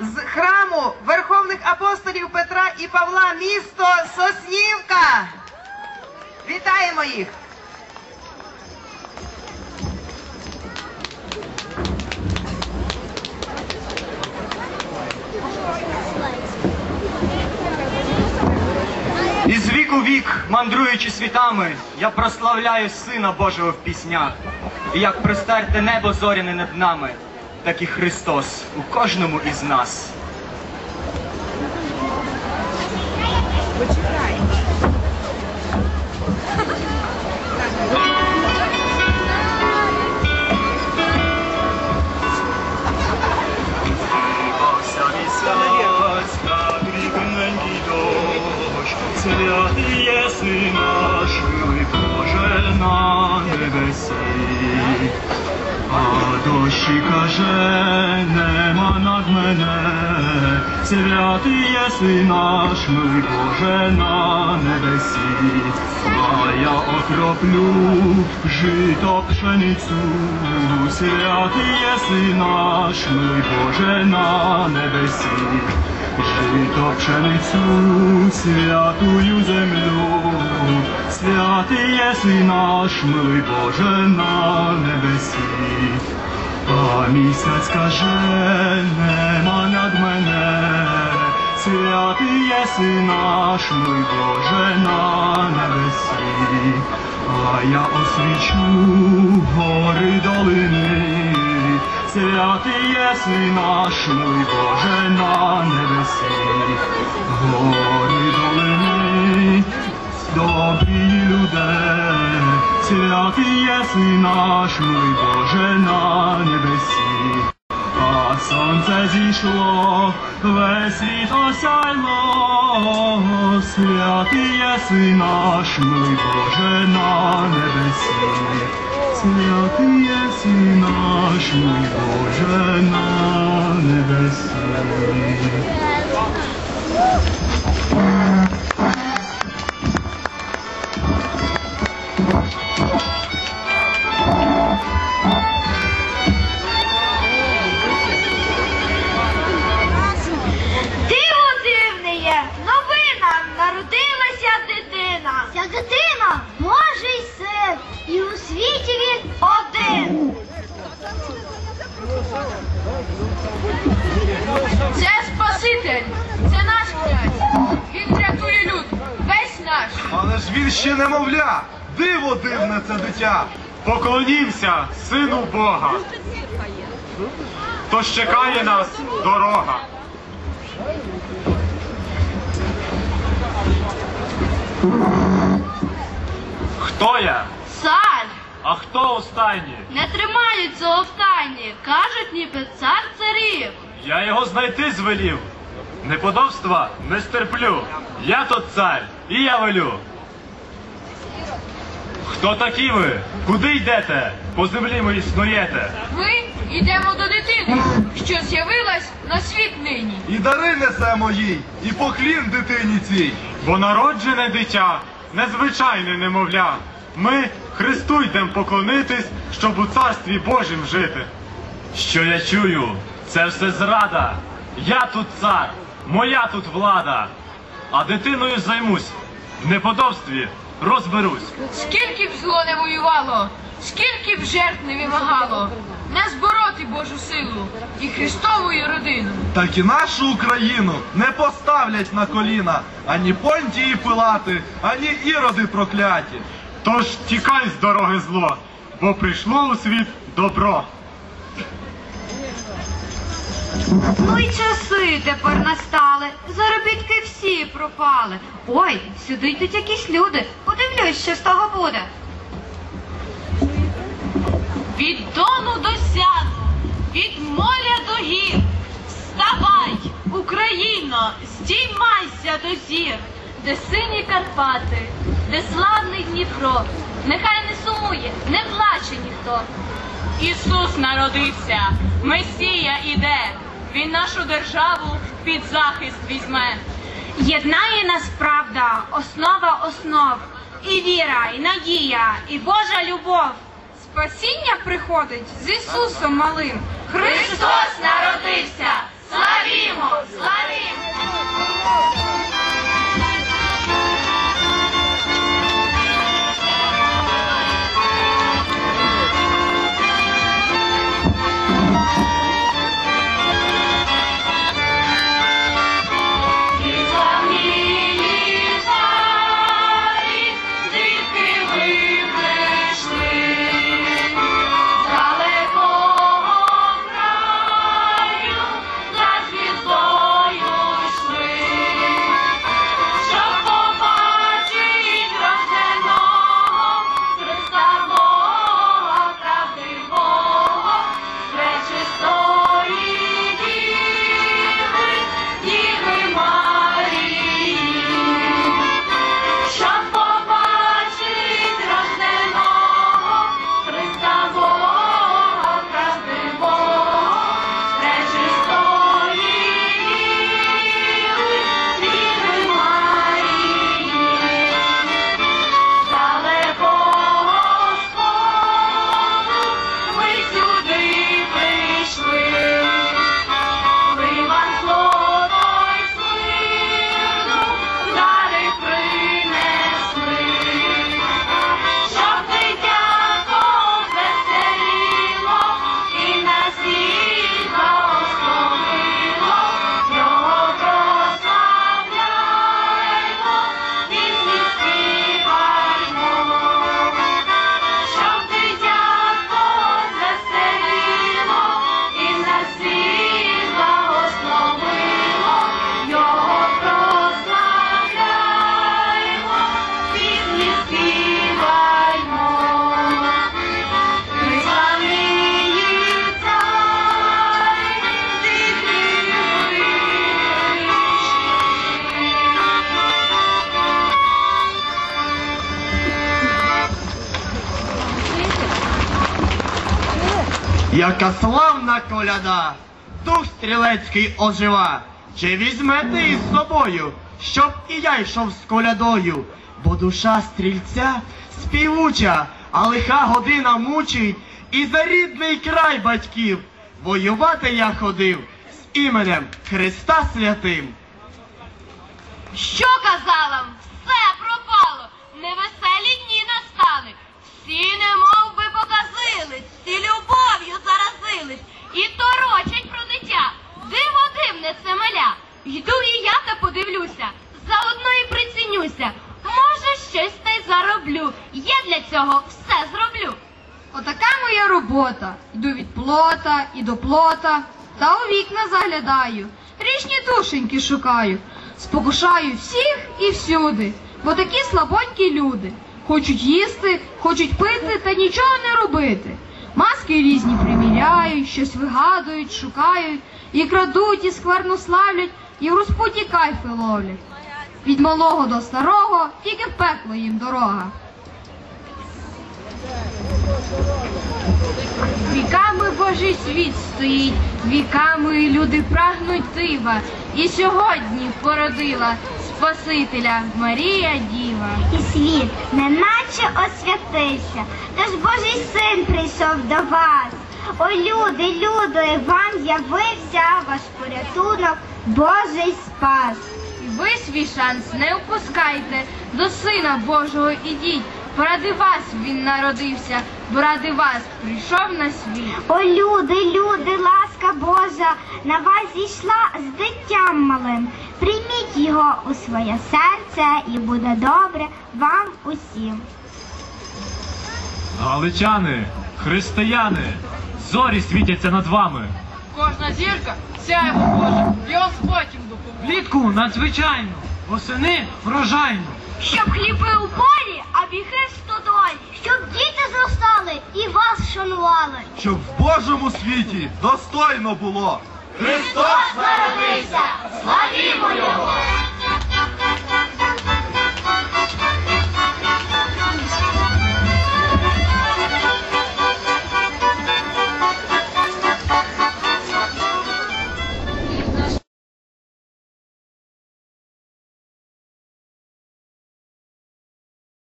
з храму Верховних апостолів Петра і Павла, місто Соснівка. Вітаємо їх! Із віку вік, мандруючи світами, я прославляю Сина Божого в піснях. І як простерте небо зоряне над нами, так і Христос у кожному із нас. Дощ, святий єси наш, Боже на небесі. А дощі каже, нема над мене, святий єси наш, милий Боже на небесі. А я окроплю жито пшеницю, святий єси наш, милий Боже на небесі. Жито пшеницю, святую землю, святий єси наш, милий Боже на небесі. А місяць каже, нема над мене, святий єси наш, милий Боже на небесі. А я освічу гори долини, святий єси наш, милий Боже на небесі. Гори долини, добрі люди, святий єси наш, милий Боже на небесі. А сонце зійшло, весь світ осяйло, святий єси наш, милий Боже на небесі. Святий єси наш, милий Боже на небесі. Диво Це Спаситель, це наш князь. Він рятує люд, весь наш. Але ж він ще немовля, диво дивне це дитя. Поклонімся Сину Бога. Тож чекає нас дорога. Хто я? А хто останній? не тримають цього в тайні. Кажуть, ніби цар царів. Я його знайти звелів. Неподобства не стерплю. Я тут цар, і я велю. Хто такі ви? Куди йдете? По землі мої снуєте. Ми йдемо до дитини, що з'явилась на світ нині. І дари несемо їй, і поклін дитині цій. Бо народжене дитя, незвичайне немовля. Ми Христу йдем поклонитись, щоб у царстві Божім жити. Що я чую, це все зрада. Я тут цар, моя тут влада. А дитиною займусь, в неподобстві розберусь. Скільки б зло не воювало, скільки б жертв не вимагало, не збороти Божу силу і Христовою родину. Так і нашу Україну не поставлять на коліна ані понтії пилати, ані іроди прокляті. Тож тікай з дороги зло, бо прийшло у світ добро. Ну й часи тепер настали, заробітки всі пропали. Ой, сюди йдуть якісь люди. Подивлюсь, що з того буде. Від дону до сяду, від моря до гір. Вставай, Україно, здіймайся до зір, де сині Карпати, де славний Дніпро. Нехай не сумує, не плаче ніхто. Ісус народився, Месія іде, Він нашу державу під захист візьме. Єднає нас правда, основа основ, і віра, і надія, і Божа любов. Спасіння приходить з Ісусом малим. Христос народився! Славімо! Яка славна коляда, дух стрілецький ожива. Чи візьмете із собою, щоб і я йшов з колядою? Бо душа стрільця співуча, а лиха година мучить, і за рідний край батьків воювати я ходив з іменем Христа Святим. Що казала? Все пропало. Невеселі дні настали. Всі немов би показились, всі любов'ю заразились і торочать про дитя. Диво дивне це маля. Йду і я та подивлюся, заодно і прицінюся. Може, щось та й зароблю. Я для цього все зроблю. Отака моя робота. Йду плота і до плота, та у вікна заглядаю, річні душеньки шукаю, спокушаю всіх і всюди, бо такі слабонькі люди. Хочуть їсти, хочуть пити та нічого не робити. Маски різні приміряють, щось вигадують, шукають, і крадуть, і скверно славлять, і в розпуті кайфи ловлять. Від малого до старого тільки в пекло їм дорога. Віками Божий світ стоїть, віками люди прагнуть дива. І сьогодні породила Спасителя Марія Діва. І світ неначе освятився, тож Божий син прийшов до вас. О, люди, люди, вам явився ваш порятунок, Божий спас. І ви свій шанс не впускайте, до Сина Божого ідіть. Бо ради вас він народився, бо ради вас прийшов на світ. О, люди, люди, ласка Божа, на вас зійшла з дитям малим. Прийміть його у своє серце і буде добре вам усім. Галичани, християни, зорі світяться над вами. Кожна зірка сяє Боже, і Господь їм допоможе. Влітку надзвичайно, восени врожайно. Щоб хліби у полі, а біги в щоб діти зростали і вас шанували. Щоб в Божому світі достойно було. Христос народився! Славімо Його!